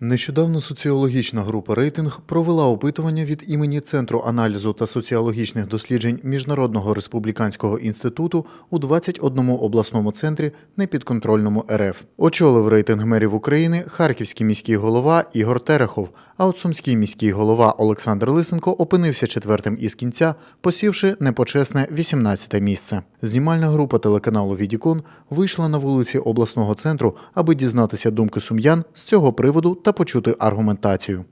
Нещодавно соціологічна група Рейтинг провела опитування від імені Центру аналізу та соціологічних досліджень Міжнародного республіканського інституту у 21 обласному центрі непідконтрольному РФ. Очолив рейтинг мерів України харківський міський голова Ігор Терехов. А от сумський міський голова Олександр Лисенко опинився четвертим із кінця, посівши непочесне 18 місце. Знімальна група телеканалу Відікон вийшла на вулиці обласного центру, аби дізнатися думки сум'ян з цього приводу та почути аргументацію.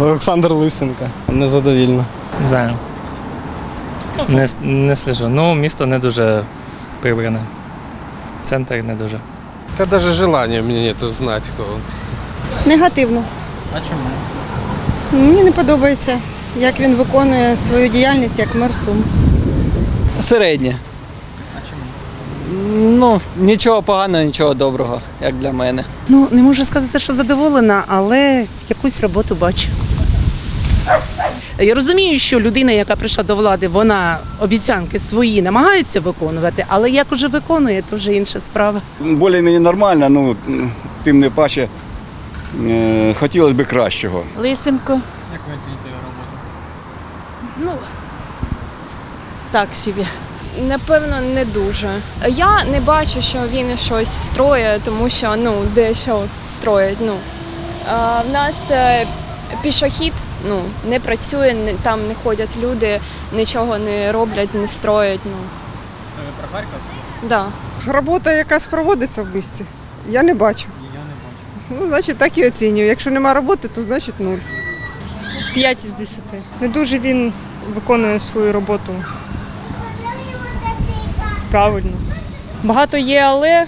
Олександр Лисенко. Незадовільно. Не знаю. Не, не слежу. Ну, місто не дуже прибране. Центр не дуже. Да даже желания мне нету знать, кто он. Негативно. А чому? Мені не подобається, як він виконує свою діяльність як мер Сум. Середнє. Ну, нічого поганого, нічого доброго, як для мене. Ну, не можу сказати, що задоволена, але якусь роботу бачу. Я розумію, що людина, яка прийшла до влади, вона обіцянки свої намагається виконувати, але як уже виконує, то вже інша справа. Більш-менш нормально, ну тим не паче е, хотілося б кращого. Лисенко. Як ви оцінюєте його роботу? Ну так собі. Напевно, не дуже. Я не бачу, що він щось строє, тому що ну дещо строять. Ну а, в нас е, пішохід ну не працює, не- там не ходять люди, нічого не роблять, не строять. Ну Це ви про Харківську? да. Робота якась проводиться в місті. Я не бачу. Я не бачу. Ну, значить, так і оцінюю. Якщо нема роботи, то значить нуль. 5 із 10. Не дуже він виконує свою роботу правильно. Багато є, але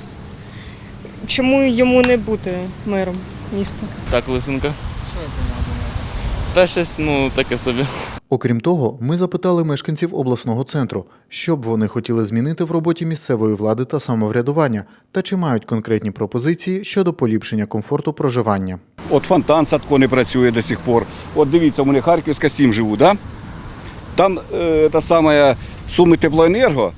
чому йому не бути мером міста? Так, про? Та щось, ну, таке собі. Окрім того, ми запитали мешканців обласного центру, що б вони хотіли змінити в роботі місцевої влади та самоврядування, та чи мають конкретні пропозиції щодо поліпшення комфорту проживання. От фонтан Садко не працює до сих пор. От дивіться, у мене Харківська 7 живу, да? Там е, та саме суми теплоенерго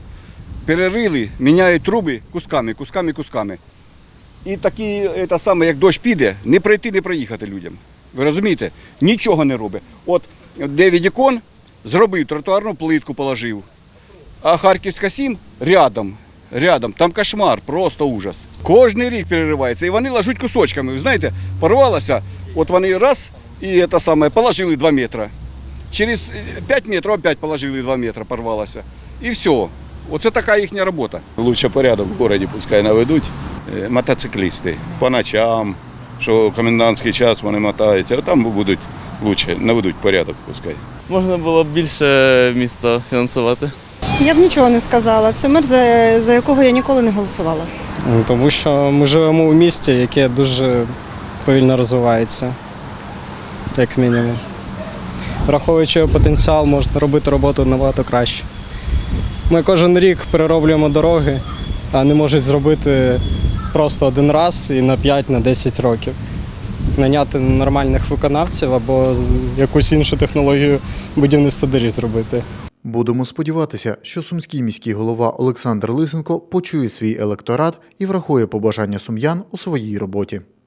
перерили, міняють труби кусками, кусками, кусками. І такі, е, та саме, як дощ піде, не пройти, не проїхати людям. Ви розумієте? Нічого не робить. От де Відікон зробив тротуарну плитку, положив. А Харківська 7 рядом. Рядом. Там кошмар, просто ужас. Кожний рік переривається. І вони ложуть кусочками. Ви знаєте, порвалося, от вони раз і це саме, положили 2 метри. Через 5 метрів опять положили 2 метри, порвалося. І все. Оце така їхня робота. Лучше порядок в городі пускай наведуть е, мотоциклісти по ночам, що комендантський час вони мотаються, а там будуть лучше наведуть порядок пускай. Можна було б більше міста фінансувати. Я б нічого не сказала. Це мер, за, за якого я ніколи не голосувала. Ну, Тому що ми живемо у місті, яке дуже повільно розвивається, як мінімум. Враховуючи його потенціал, можна робити роботу набагато краще. Ми кожен рік перероблюємо дороги, а не можуть зробити просто один раз і на 5-10 років. Наняти нормальних виконавців або якусь іншу технологію будівництва доріг зробити. Будемо сподіватися, що сумський міський голова Олександр Лисенко почує свій електорат і врахує побажання сум'ян у своїй роботі.